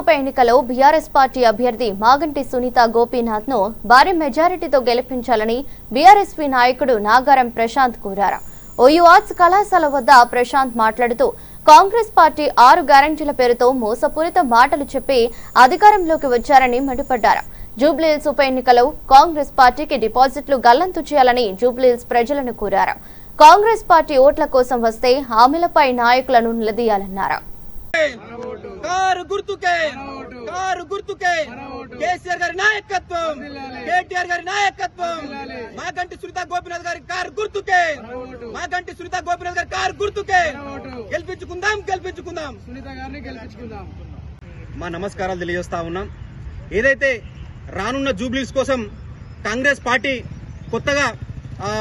ఉప ఎన్నికలో BRS party అభ్యర్థి మాగంటి సునీత గోపీనాథ్ను భారీ మెజారిటీతో గెలిపించాలని బీఆర్ఎస్పీ నాయకుడు నాగారం ప్రశాంత్ కోరారు. ఓయూ ఆర్ట్స్ కళాశాల వద్ద ప్రశాంత్ మాట్లాడుతూ కాంగ్రెస్ పార్టీ ఆరు గ్యారంటీల పేరుతో మోసపూరిత మాటలు చెప్పి అధికారంలోకి వచ్చారని మండిపడ్డారు. జూబ్లీహిల్స్ ఉప ఎన్నికలో కాంగ్రెస్ పార్టీకి డిపాజిట్లు గల్లంతు చేయాలని జూబ్లీహిల్స్ ప్రజలను కోరారు. కాంగ్రెస్ పార్టీ ఓట్ల కోసం వస్తే హామీలపై నాయకులను నిలదీయాలన్నారు. గుర్తుకే. కారు గుర్తుకే. కేసీఆర్ గారి నాయకత్వం. కేటీఆర్ గారి నాయకత్వం. మాగంటి సునీత గోపినాథ్ గారి కారు గుర్తుకే. మాగంటి సునీత గోపినాథ్ గారి కారు గుర్తుకే. గెలిపించుకుందాం గెలిపించుకుందాం. మా నమస్కారాలు తెలియజేస్తా ఉన్నాం. ఏదైతే రానున్న జూబ్లీస్ కోసం కాంగ్రెస్ పార్టీ కొత్తగా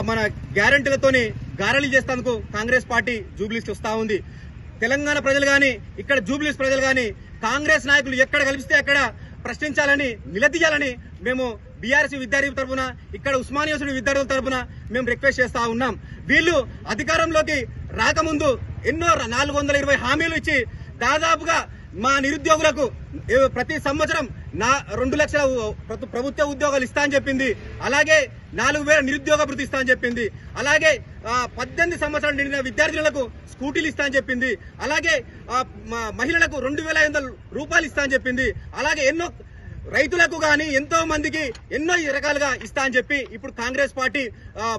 మన గ్యారంటీలతోని గారళీ చేస్తేందుకు కాంగ్రెస్ పార్టీ జూబ్లీస్కి వస్తా ఉంది. తెలంగాణ ప్రజలు కానీ ఇక్కడ జూబ్లీస్ ప్రజలు కానీ కాంగ్రెస్ నాయకులు ఎక్కడ కలిపిస్తే అక్కడ ప్రశ్నించాలని నిలదీయాలని మేము బీఆర్ఎస్ విద్యార్థి తరఫున ఇక్కడ ఉస్మానియాసుడి విద్యార్థుల తరఫున మేము రిక్వెస్ట్ చేస్తా ఉన్నాం. వీళ్ళు అధికారంలోకి రాకముందు ఎన్నో నాలుగు వందల ఇరవై హామీలు ఇచ్చి దాదాపుగా మా నిరుద్యోగులకు ప్రతి సంవత్సరం నా రెండు లక్షల ప్రభుత్వ ఉద్యోగాలు ఇస్తా అని చెప్పింది. అలాగే నాలుగు వేల నిరుద్యోగ భృతి ఇస్తా అని చెప్పింది. అలాగే పద్దెనిమిది సంవత్సరాలు నిండిన విద్యార్థులకు స్కూటీలు ఇస్తా అని చెప్పింది. అలాగే మహిళలకు రెండు వేల ఐదు వందల రూపాయలు ఇస్తా అని చెప్పింది. అలాగే ఎన్నో రైతులకు కానీ ఎంతో మందికి ఎన్నో రకాలుగా ఇస్తా అని చెప్పి ఇప్పుడు కాంగ్రెస్ పార్టీ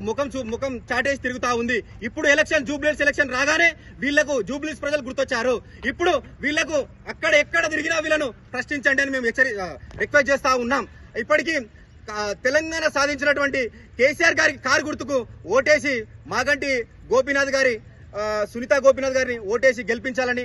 ముఖం చూ ముఖం చాటేసి తిరుగుతా ఉంది. ఇప్పుడు ఎలక్షన్ జూబ్లీస్ ఎలక్షన్ రాగానే వీళ్ళకు జూబ్లీస్ ప్రజలు గుర్తొచ్చారు. ఇప్పుడు వీళ్ళకు అక్కడ ఎక్కడ తిరిగినా వీళ్ళను ప్రశ్నించండి అని మేము హెచ్చరి రిక్వెస్ట్ చేస్తా ఉన్నాం. ఇప్పటికీ తెలంగాణ సాధించినటువంటి కేసీఆర్ గారికి కారు గుర్తుకు ఓటేసి మాగంటి గోపీనాథ్ గారి సునీత గోపీనాథ్ గారిని ఓటేసి గెలిపించాలని